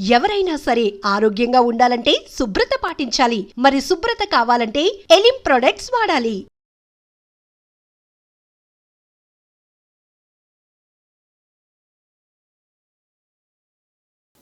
ఎవరైనా సరే ఆరోగ్యంగా ఉండాలంటే శుభ్రత పాటించాలి. మరి శుభ్రత కావాలంటే ఎలిం ప్రొడక్ట్స్ వాడాలి.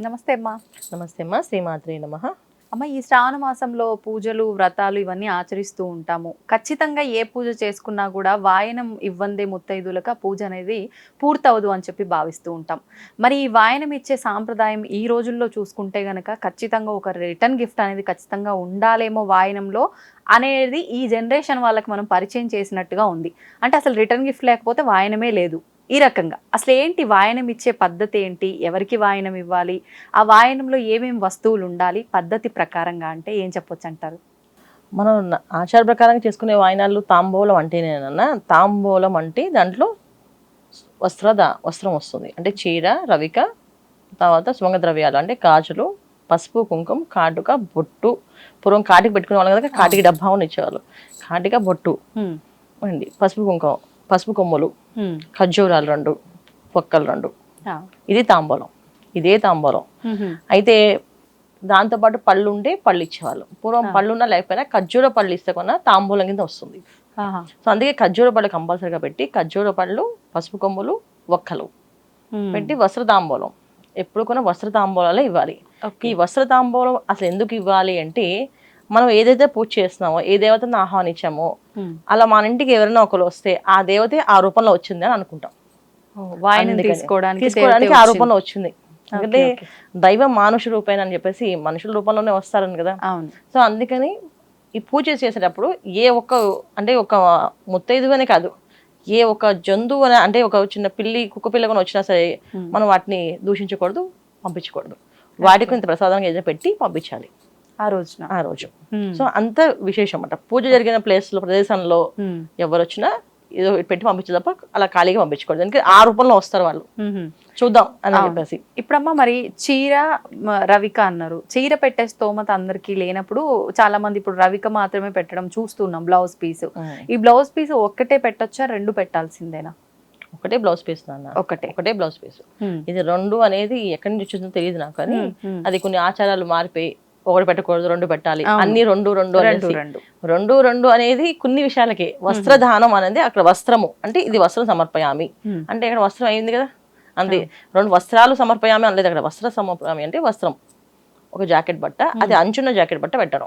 నమస్తే అమ్మా. నమస్తే అమ్మా. శ్రీమాత్రి నమ. అమ్మ ఈ శ్రావణ మాసంలో పూజలు వ్రతాలు ఇవన్నీ ఆచరిస్తూ ఉంటాము. ఖచ్చితంగా ఏ పూజ చేసుకున్నా కూడా వాయనం ఇవ్వందే ముత్తైదులకు ఆ పూజ అనేది పూర్తవదు అని చెప్పి భావిస్తూ ఉంటాం. మరి ఈ వాయనం ఇచ్చే సాంప్రదాయం ఈ రోజుల్లో చూసుకుంటే గనక ఖచ్చితంగా ఒక రిటర్న్ గిఫ్ట్ అనేది ఖచ్చితంగా ఉండాలేమో వాయనంలో. అనేది ఈ జనరేషన్ వాళ్ళకి మనం పరిచయం చేసినట్టుగా ఉంది. అంటే అసలు రిటర్న్ గిఫ్ట్ లేకపోతే వాయనమే లేదు. ఈ రకంగా. అసలు ఏంటి వాయనం ఇచ్చే పద్ధతి ఏంటి? ఎవరికి వాయనం ఇవ్వాలి? ఆ వాయనంలో ఏమేమి వస్తువులు ఉండాలి? పద్ధతి ప్రకారంగా అంటే ఏం చెప్పొచ్చు అంటారు? మనం ఆచార ప్రకారంగా చేసుకునే వాయినాలు తాంబూలం అంటేనేనన్నా తాంబూలం అంటే దాంట్లో వస్త్ర దా- వస్త్రం వస్తుంది. అంటే చీర రవిక తర్వాత సుమంగ ద్రవ్యాలు అంటే కాజులు పసుపు కుంకుమ కాటుక బొట్టు పూర్వం కాటికి పెట్టుకునే వాళ్ళు కదా కాటికి డబ్బా అని ఇచ్చేవాళ్ళు కాటిక బొట్టు. అండి పసుపు కుంకుమ పసుపు కొమ్ములు. ఖర్జూరాలు రెండు పొక్కలు రెండు. ఇది తాంబూలం ఇదే తాంబూలం. అయితే దాంతోపాటు పళ్ళు ఉంటే పళ్ళు ఇచ్చేవాళ్ళు పూర్వం పళ్ళు ఉన్నా లేకపోయినా ఖర్జూర పళ్ళు ఇస్తే కొన్న తాంబూలం కింద వస్తుంది. సో అందుకే ఖర్జూర పళ్ళు కంపల్సరీగా పెట్టి ఖర్జూర పళ్ళు పసుపు కొమ్ములు ఒక్కలు. పెట్టి వస్త్ర తాంబూలం ఎప్పుడు కూడా వస్త్ర తాంబూలాలే ఇవ్వాలి. ఈ వస్త్ర తాంబూలం అసలు ఎందుకు ఇవ్వాలి అంటే మనం ఏదైతే పూజ చేస్తున్నామో ఏ దేవతను ఆహ్వానించామో. అలా మన ఇంటికి ఎవరైనా ఒకరు వస్తే ఆ దేవతే ఆ రూపంలో వచ్చింది అని అనుకుంటాం. తీసుకోవడానికి ఆ. రూపంలో వచ్చింది ఎందుకంటే. దైవం మానుష రూపేణ అని చెప్పేసి మనుషుల రూపంలోనే వస్తారని కదా సో అందుకని ఈ పూజ చేసేటప్పుడు ఏ ఒక్క అంటే ఒక ముత్తైదువనే కాదు ఏ ఒక జంతువు అంటే ఒక చిన్న పిల్లి కుక్క పిల్ల కూడా వచ్చినా సరే. మనం వాటిని దూషించకూడదు పంపించకూడదు వాటికి ఇంత ప్రసాదంగా ఏదైనా పెట్టి పంపించాలి ఆ రోజున ఆ రోజు. సో అంత విశేషం అన్నమాట పూజ జరిగిన ప్లేస్లో ప్రదేశంలో హ్మ్. ఎవరు వచ్చినా ఏదో పెట్టి పంపించే తప్ప అలా ఖాళీగా పంపించకూడదు. ఎందుకంటే ఆ రూపంలో వస్తారు వాళ్ళు. చూద్దాం అని. చెప్పేసి. ఇప్పుడమ్మా మరి చీర రవిక అన్నారు. చీర పెట్టే స్తోమత అందరికీ లేనప్పుడు చాలా మంది ఇప్పుడు రవిక మాత్రమే పెట్టడం చూస్తున్నాం బ్లౌజ్ పీస్. ఈ బ్లౌజ్ పీస్ ఒక్కటే పెట్టొచ్చా రెండు పెట్టాల్సిందేనా? ఒకటే బ్లౌజ్ పీస్ నాన్న. ఒకటే. ఒకటే బ్లౌజ్ పీస్. ఇది రెండు అనేది ఎక్కడి నుంచి వచ్చిందో తెలియదు నాకు కానీ. అది కొన్ని ఆచారాలు మారిపోయి ఒకటి పెట్టకూడదు రెండు పెట్టాలి. అన్ని రెండు రెండు రెండు. రెండు. రెండు రెండు అనేది కొన్ని విషయాలకే. వస్త్రదానం అనేది అక్కడ వస్త్రము. అంటే ఇది వస్త్రం సమర్పయామి. అంటే ఇక్కడ వస్త్రం అయింది కదా? అంతే. రెండు వస్త్రాలు సమర్పయామి అనలేదు అక్కడ. వస్త్ర సమర్పయామి అంటే వస్త్రం. ఒక జాకెట్ బట్ట. అది అంచున్న జాకెట్ బట్ట పెట్టడం.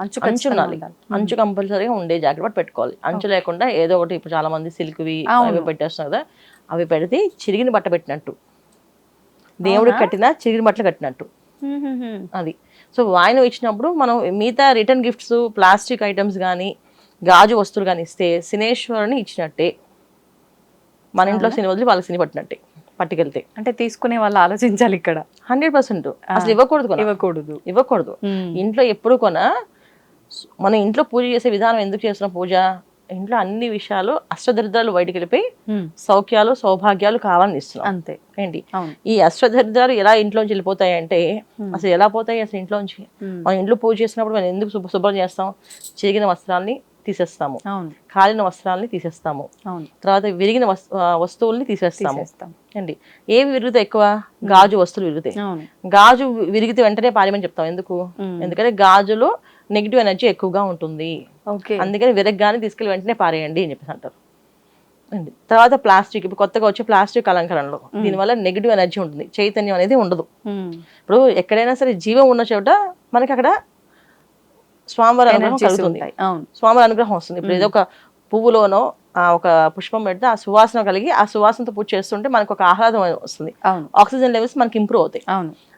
అంచు అంచు ఉండాలి. కంపల్సరీగా ఉండే జాకెట్ బట్ట పెట్టుకోవాలి. అంచు లేకుండా ఏదో ఒకటి ఇప్పుడు చాలా మంది సిల్క్వి. అవి పెట్టేస్తున్నారు కదా? అవి పెడితే చిరిగిన బట్ట పెట్టినట్టు. దేవుడికి కట్టిన చిరిగిన బట్టలు కట్టినట్టు. అది. సో వాయినం ఇచ్చినప్పుడు మనం మిగతా రిటర్న్ గిఫ్ట్స్ ప్లాస్టిక్ ఐటమ్స్ కానీ గాజు వస్తువులు కానీ ఇస్తే శనేశ్వరుని ఇచ్చినట్టే. మన ఇంట్లో శని వదిలి వాళ్ళకి శని పట్టినట్టే పట్టుకెళ్తే. అంటే తీసుకునే వాళ్ళు ఆలోచించాలి ఇక్కడ. Hundred percent. అసలు ఇవ్వకూడదు ఇవ్వకూడదు. ఇవ్వకూడదు. ఇంట్లో ఎప్పుడు కొన మన ఇంట్లో పూజ చేసే విధానం ఎందుకు చేస్తున్న పూజ? ఇంట్లో అన్ని విషయాలు అష్టదరిద్రాలు బయటికి వెళ్ళిపోయి. సౌఖ్యాలు సౌభాగ్యాలు కావాలని ఇస్తున్నాం. అంతే. ఏంటి? ఈ అష్టదరిద్రాలు ఎలా ఇంట్లోంచి వెళ్ళిపోతాయి అంటే అసలు ఎలా పోతాయి అసలు ఇంట్లోంచి. మనం ఇంట్లో పూజ చేసినప్పుడు మనం ఎందుకు శుభ్ర శుభ్రం చేస్తాం? చిరిగిన వస్త్రాల్ని తీసేస్తాము. కాలిన వస్త్రాల్ని తీసేస్తాము. తర్వాత విరిగిన వస్తువుల్ని తీసేస్తాము. అండి ఏవి విరుగుతాయి ఎక్కువ? గాజు వస్తువులు విరుగుతాయి. గాజు విరిగితే వెంటనే పారేయమని చెప్తాం. ఎందుకు. ఎందుకంటే గాజులో నెగిటివ్ ఎనర్జీ ఎక్కువగా ఉంటుంది. ఓకే. అందుకని విరగ్గానే తీసుకెళ్ళి వెంటనే పారేయండి అని చెప్పేసి అంటారు. అండి. తర్వాత ప్లాస్టిక్ ఇప్పుడు కొత్తగా వచ్చే ప్లాస్టిక్ అలంకరణలో. దీనివల్ల నెగిటివ్ ఎనర్జీ ఉంటుంది. చైతన్యం అనేది ఉండదు. ఇప్పుడు ఎక్కడైనా సరే జీవం ఉన్న చోట మనకి అక్కడ స్వామివారి అనుగ్రహం కలుగుతుంది. స్వామివారి అనుగ్రహం వస్తుంది. ఇప్పుడు ఏదో ఒక పువ్వులోనో ఆ ఒక పుష్పం పెడితే ఆ సువాసన కలిగి ఆ సువాసనతో పూజ చేస్తుంటే మనకు ఒక ఆహ్లాదం వస్తుంది. ఆక్సిజన్ లెవెల్స్ మనకి ఇంప్రూవ్ అవుతాయి.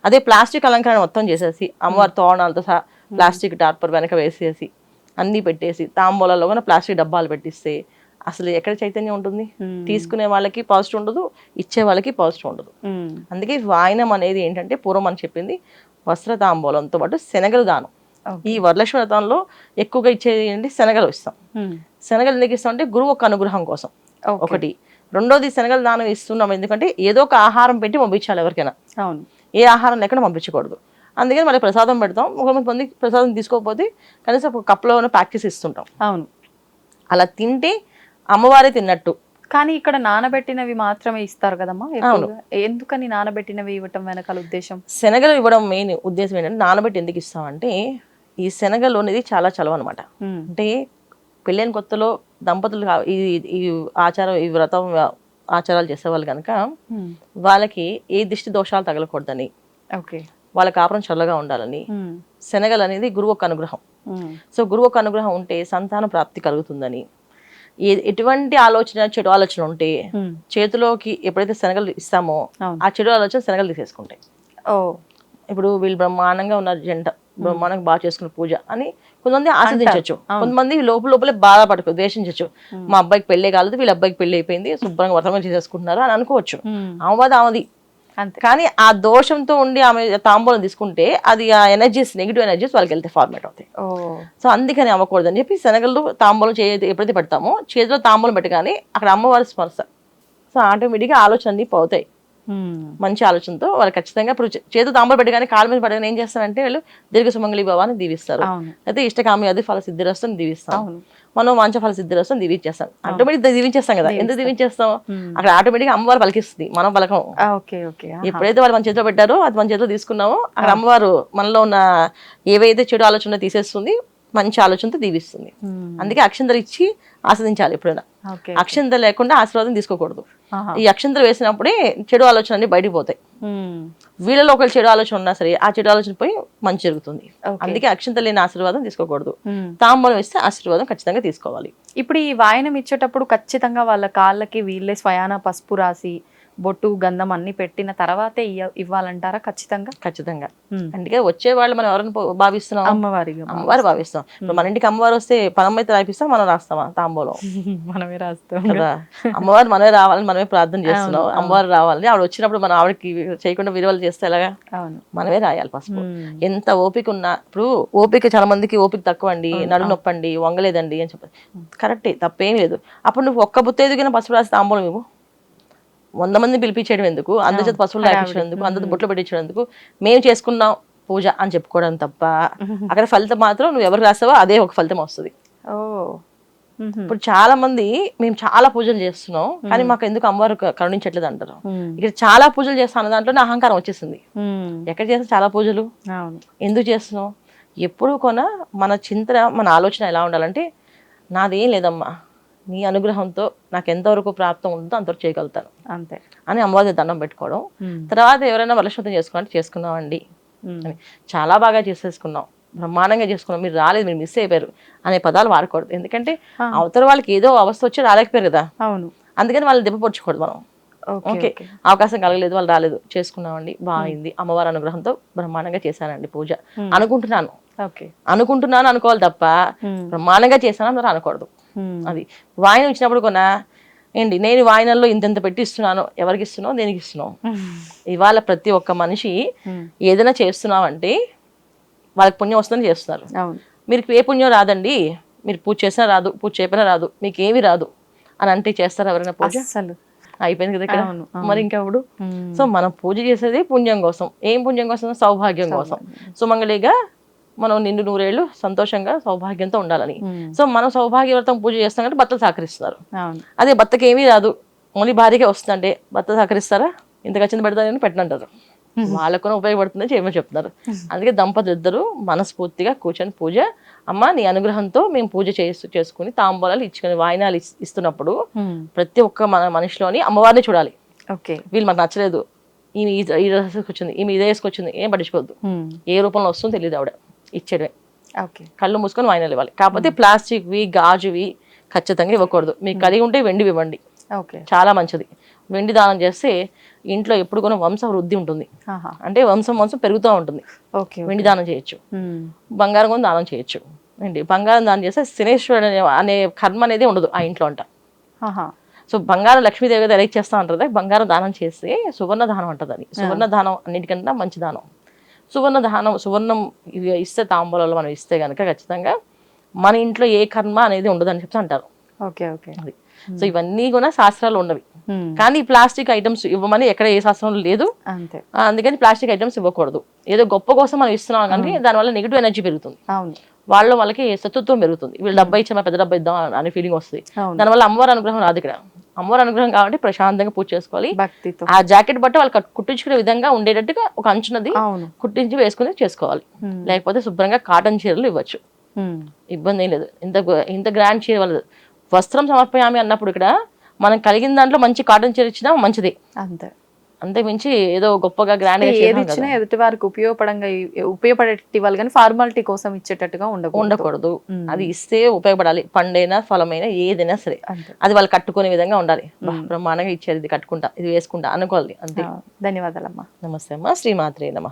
అదే ప్లాస్టిక్ అలంకరణ మొత్తం చేసేసి అమ్మవారి తోరణాలతో సహా ప్లాస్టిక్ టార్పర్ వెనక వేసేసి అన్నీ పెట్టేసి తాంబూలాల్లో కూడా ప్లాస్టిక్ డబ్బాలు పెట్టిస్తే అసలు ఎక్కడ చైతన్యం ఉంటుంది. తీసుకునే వాళ్ళకి పాజిటివ్ ఉండదు ఇచ్చే వాళ్ళకి పాజిటివ్ ఉండదు. అందుకే వాయనం అనేది ఏంటంటే పూర్వం అని చెప్పింది వస్త్ర తాంబూలంతో పాటు శనగలు దానం. ఈ వరలక్ష్మి వ్రతంలో ఎక్కువగా ఇచ్చేది ఏంటి శనగలు ఇస్తాం. శనగలు ఎందుకు ఇస్తాం అంటే గురువు ఒక అనుగ్రహం కోసం. ఒకటి రెండోది శనగల దానం ఇస్తున్నాం ఎందుకంటే ఏదో ఒక ఆహారం పెట్టి పంపించాలి ఎవరికైనా ఏ ఆహారం లేకుండా పంపించకూడదు అందుకని మళ్ళీ ప్రసాదం పెడతాం. కొంతమంది ప్రసాదం తీసుకోకపోతే కనీసం ఒక కప్లో ఉన్న ప్యాక్ చేసి ఇస్తుంటాం. అవును. అలా తింటే అమ్మవారే తిన్నట్టు. కానీ ఇక్కడ నానబెట్టినవి మాత్రమే ఇస్తారు కదమ్మా. ఎందుకని నానబెట్టినవి ఇవ్వటం వెనకాల ఉద్దేశం? శనగలు ఇవ్వడం మెయిన్ ఉద్దేశం ఏంటంటే నానబెట్టి ఎందుకు ఇస్తామంటే ఈ శనగలు అనేది చాలా చలవ అనమాట అంటే పెళ్ళైన కొత్తలో దంపతులు ఈ ఈ ఆచారం ఈ వ్రతం ఆచారాలు చేసేవాళ్ళు కనుక వాళ్ళకి ఏ దిష్టి దోషాలు తగలకూడదని. ఓకే. వాళ్ళ కాపురం చల్లగా ఉండాలని. శనగలు అనేది గురువు ఒక అనుగ్రహం. సో గురువు ఒక అనుగ్రహం ఉంటే సంతాన ప్రాప్తి కలుగుతుందని. ఎటువంటి ఆలోచన చెడు ఆలోచన ఉంటే చేతిలోకి ఎప్పుడైతే శనగలు ఇస్తామో. ఆ చెడు ఆలోచన శనగలు తీసేసుకుంటాయి. ఓ. ఇప్పుడు వీళ్ళు బ్రహ్మాండంగా ఉన్న జంట. బ్రహ్మాండంగా బాగా చేసుకున్న పూజ అని కొంతమంది ఆస్వాదించవచ్చు కొంతమంది లోపల లోపలే బాధపడకు ద్వేషించవచ్చు. మా అబ్బాయికి పెళ్ళే కాలేదు వీళ్ళ అబ్బాయికి పెళ్ళి అయిపోయింది శుభ్రంగా వ్రతం చేసేసుకుంటున్నారు అని అనుకోవచ్చు. ఉమ్, ఆమెది ఆమెది. కానీ ఆ దోషంతో ఉండి ఆమె తాంబూలం తీసుకుంటే అది ఆ ఎనర్జీస్ నెగిటివ్ ఎనర్జీస్ వాళ్ళకి వెళ్తే ఫార్మేట్ అవుతాయి. సో అందుకని అని చెప్పి శనగలు తాంబూలం చే ఎప్పుడైతే పెడతామో చేతిలో తాంబూలం పెట్టగానే అక్కడ అమ్మవారి స్పర్శ. సో ఆటోమేటిక్గా ఆలోచన అన్ని పోతాయి మంచి ఆలోచనతో వాళ్ళు ఖచ్చితంగా ఇప్పుడు చే- చేతిలో తాంబూలం పెట్టగానే కాళ్ళ మీద పడగానే ఏం చేస్తారంటే వాళ్ళు దీర్ఘ సుమంగళి భవాన్ని దీవిస్తారు అయితే ఇష్టకామి అది ఫల సిద్ధిరస్తాం దీవిస్తాం అవును. మనం మంచ ఫల సిద్ధిరస్తాం దీవించేస్తాం ఆటోమేటిక్ దీవించేస్తాం కదా. ఎందుకు దీవించేస్తాం. అక్కడ ఆటోమేటిక్ అమ్మవారు పలికిస్తుంది. మనం పలకం. ఎప్పుడైతే వాళ్ళు మన చేతిలో పెట్టారో అది మన చేతిలో తీసుకున్నామో అక్కడ అమ్మవారు మనలో ఉన్న ఏవైతే చెడు ఆలోచన తీసేస్తుంది మంచి ఆలోచనతో దీవిస్తుంది. అందుకే అక్షంతలు ఇచ్చి ఆస్వాదించాలి ఎప్పుడైనా. ఓకే అక్షంతలు లేకుండా ఆశీర్వాదం తీసుకోకూడదు. ఈ అక్షంతలు వేసినప్పుడే చెడు ఆలోచన అన్ని బయటికి పోతాయి. వీళ్ళలో ఒకళ్ళు చెడు ఆలోచన ఉన్నా సరే ఆ చెడు ఆలోచన పోయి మంచి జరుగుతుంది. అందుకే అక్షంతలు లేని ఆశీర్వాదం తీసుకోకూడదు. తాంబూలం ఇస్తే ఆశీర్వాదం ఖచ్చితంగా తీసుకోవాలి ఇప్పుడు ఈ వాయనం ఇచ్చేటప్పుడు ఖచ్చితంగా వాళ్ళ కాళ్ళకి వీళ్ళే స్వయాన పసుపు రాసి బొట్టు గంధం అన్ని పెట్టిన తర్వాతే ఇవ్వాలంటారా ఖచ్చితంగా? ఖచ్చితంగా. అందుకే వచ్చే వాళ్ళు మనం ఎవరిని భావిస్తున్నాం? అమ్మవారిగా అమ్మవారు భావిస్తాం మన ఇంటికి అమ్మవారు వస్తే పనమ్మ అయితే రాయిపిస్తాం మనం రాస్తామా తాంబూలం? మనమే రాస్తాం. కదా. అమ్మవారు మనమే రావాలని మనమే ప్రార్థన చేస్తున్నాం. అమ్మవారు రావాలని ఆవిడ వచ్చినప్పుడు మనం ఆవిడకి చేయకుండా విలువలు చేస్తే ఎలాగా? మనమే రాయాలి పసుపు ఉమ్. ఎంత ఓపిక ఉన్నా ఇప్పుడు ఓపిక చాలా మందికి ఓపిక తక్కువ అండి నడు నొప్పండి వంగలేదండి అని చెప్పి కరెక్టే తప్పేం లేదు. అప్పుడు నువ్వు ఒక్క బుత్త ఎదిగిన పసుపు రాసి తాంబూలం ఇవ్వు. వంద మంది పిలిపించేయడం ఎందుకు? అందరి చేత పసుపులు రాయించడం ఎందుకు? అందరి బొట్లు పెట్టించడం ఎందుకు? మేము చేసుకున్నాం పూజ అని చెప్పుకోవడం తప్ప అక్కడ ఫలితం మాత్రం నువ్వు ఎవరు రాసావో అదే ఒక ఫలితం వస్తుంది. ఇప్పుడు చాలా మంది మేము చాలా పూజలు చేస్తున్నాం కానీ మాకు ఎందుకు అమ్మవారు కరుణించట్లేదు అంటారు. ఇక్కడ చాలా పూజలు చేస్తాను దాంట్లోనే అహంకారం వచ్చేసింది. ఎక్కడ చేస్తే చాలా పూజలు? ఎందుకు చేస్తున్నావు ఎప్పుడు కొన మన చింతన మన ఆలోచన ఎలా ఉండాలంటే నాదేం లేదమ్మా. నీ అనుగ్రహంతో నాకు ఎంతవరకు ప్రాప్తం ఉందో అంతవరకు చేయగలుగుతాను. అంతే. అని అమ్మవారి దండం పెట్టుకోవడం. తర్వాత ఎవరైనా వరలక్ష్మతం చేసుకోవాలంటే చేసుకున్నామండి. అని చాలా బాగా చేసేసుకున్నాం. బ్రహ్మాండంగా చేసుకున్నాం. మీరు రాలేదు మీరు మిస్ అయిపోయారు అనే పదాలు వాడకూడదు. ఎందుకంటే అవతల వాళ్ళకి ఏదో అవస్థ వచ్చి రాలేకపోయారు కదా. అవును. అందుకని వాళ్ళని దెబ్బపరచకూడదు మనం. ఓకే. అవకాశం కలగలేదు వాళ్ళు రాలేదు. చేసుకున్నామండి. బాగుంది. అమ్మవారి అనుగ్రహంతో బ్రహ్మాండంగా చేశానండి పూజ. అనుకుంటున్నాను. అనుకుంటున్నాను అనుకోవాలి తప్ప. బ్రహ్మాండంగా చేశాను అందరూ అనకూడదు. అది. వాయినం ఇచ్చినప్పుడు కొన ఏంటి నేను వాయినంలో ఇంతెంత పెట్టి ఇస్తున్నాను ఎవరికి ఇస్తున్నావు దేనికి ఇస్తున్నావు? ఇవాళ ప్రతి ఒక్క మనిషి. ఏదైనా చేస్తున్నామంటే వాళ్ళకి పుణ్యం వస్తుందని చేస్తున్నారు. మీరు ఏ పుణ్యం రాదండి మీరు పూజ చేసినా రాదు పూజ చేయకపోయినా రాదు మీకు ఏమీ రాదు అని అంటే చేస్తారా ఎవరైనా పూజ? అయిపోయింది కదా ఇక్కడ. మరి ఇంకెప్పుడు. సో మనం పూజ చేసేది పుణ్యం కోసం. ఏం పుణ్యం కోసం? సౌభాగ్యం కోసం. సుమంగళిగా మనం నిండు నూరేళ్ళు సంతోషంగా సౌభాగ్యంతో ఉండాలని. సో మనం సౌభాగ్యవ్రతం పూజ చేస్తాం కాబట్టి భర్తలు సహకరిస్తున్నారు అదే భర్తకి ఏమీ రాదు. ఓన్లీ భార్యకే వస్తుందంటే భర్త సహకరిస్తారా? ఇంత ఖచ్చితంగా పెడతారని పెట్టనంటారు. వాళ్ళకు కూడా ఉపయోగపడుతుందని చేయమని చెప్తున్నారు. అందుకే దంపతులు ఇద్దరు మనస్ఫూర్తిగా కూర్చొని పూజ. అమ్మ నీ అనుగ్రహంతో మేము పూజ చేస్తూ చేసుకుని తాంబూలాలు ఇచ్చుకొని వాయినాలు ఇస్- ఇస్తున్నప్పుడు. ప్రతి ఒక్క మన మనిషిలోని అమ్మవారిని చూడాలి. ఓకే. వీళ్ళు మాకు నచ్చలేదు. ఈమె ఈ డ్రెస్ వేసుకొచ్చింది ఈమె ఇదే వేసుకొచ్చింది ఏం పట్టించుకోవద్దు. ఏ రూపంలో వస్తుందో తెలియదు ఆవిడ. ఇచ్చేయడమే ఓకే. కళ్ళు మూసుకొని వాయినాలు ఇవ్వాలి. కాకపోతే ప్లాస్టిక్వి గాజువి ఖచ్చితంగా ఇవ్వకూడదు. మీకు కలిగి ఉంటే వెండివి ఇవ్వండి. ఓకే. చాలా మంచిది. వెండి దానం చేస్తే ఇంట్లో ఎప్పుడు కూడా వంశ వృద్ధి ఉంటుంది. అంటే వంశం వంశం పెరుగుతూ ఉంటుంది. ఓకే వెండి దానం చేయొచ్చు. బంగారం కూడా దానం చేయొచ్చు. ఏంటి బంగారం దానం చేస్తే శనేశ్వరుడు అనే కర్మ అనేది ఉండదు ఆ ఇంట్లో అంట. సో బంగారం లక్ష్మీదేవి గారు ఎలా చేస్తా అంటారు బంగారం దానం చేస్తే సువర్ణ దానం అంటది అది. సువర్ణ దానం అన్నిటికన్నా మంచి దానం. సువర్ణ దానం సువర్ణం ఇస్తే తాంబూలాలు మనం ఇస్తే కనుక ఖచ్చితంగా మన ఇంట్లో ఏ కర్మ అనేది ఉండదు అని చెప్పి అంటారు. Okay okay. అది. సో ఇవన్నీ కూడా శాస్త్రాలు ఉన్నవి. ఉమ్. కానీ ప్లాస్టిక్ ఐటమ్స్ ఇవ్వమని ఎక్కడ ఏ శాస్త్రంలో లేదు. అంతే. అందుకని ప్లాస్టిక్ ఐటమ్స్ ఇవ్వకూడదు. ఏదో గొప్ప కోసం మనం ఇస్తున్నాం కానీ దానివల్ల నెగిటివ్ ఎనర్జీ పెరుగుతుంది. వాళ్ళు వాళ్ళకి శత్రుత్వం పెరుగుతుంది. వీళ్ళు డబ్బా ఇచ్చామా పెద్ద డబ్బా ఇద్దాం అనే ఫీలింగ్ వస్తుంది. దానివల్ల అమ్మవారి అనుగ్రహం రాదు ఇక్కడ. అమ్మవారి అనుగ్రహం కాబట్టి ప్రశాంతంగా పూజ చేసుకోవాలి. భక్తితో. ఆ జాకెట్ బట్ట వాళ్ళు కట్- కుట్టించుకునే విధంగా ఉండేటట్టుగా ఒక అంచునది కుట్టించి వేసుకుని చేసుకోవాలి. లేకపోతే శుభ్రంగా కాటన్ చీరలు ఇవ్వచ్చు. ఇబ్బంది ఏం లేదు. ఇంత ఇంత గ్రాండ్ చీర వాళ్ళు వస్త్రం సమర్పయామి అన్నప్పుడు ఇక్కడ మనం కలిగిన దాంట్లో మంచి కాటన్ చీర ఇచ్చినా మంచిది. అంతే. అంతే మించి ఏదో గొప్పగా గ్రాండ్ ఏది ఇచ్చినా. ఎదుటి వారికి ఉపయోగపడంగా ఉపయోగపడేటి ఇవ్వాలి కానీ ఫార్మాలిటీ కోసం ఇచ్చేటట్టుగా ఉండకూడదు. ఉండకూడదు. అది ఇస్తే ఉపయోగపడాలి. పండైనా ఫలమైనా ఏదైనా సరే. అది వాళ్ళు కట్టుకునే విధంగా ఉండాలి. బ్రహ్మాండంగా ఇచ్చారు ఇది కట్టుకుంటా ఇది వేసుకుంటా అనుకోవాలి. అంతే. ధన్యవాదాలమ్మా. నమస్తే అమ్మా. శ్రీమాత్రే నమ.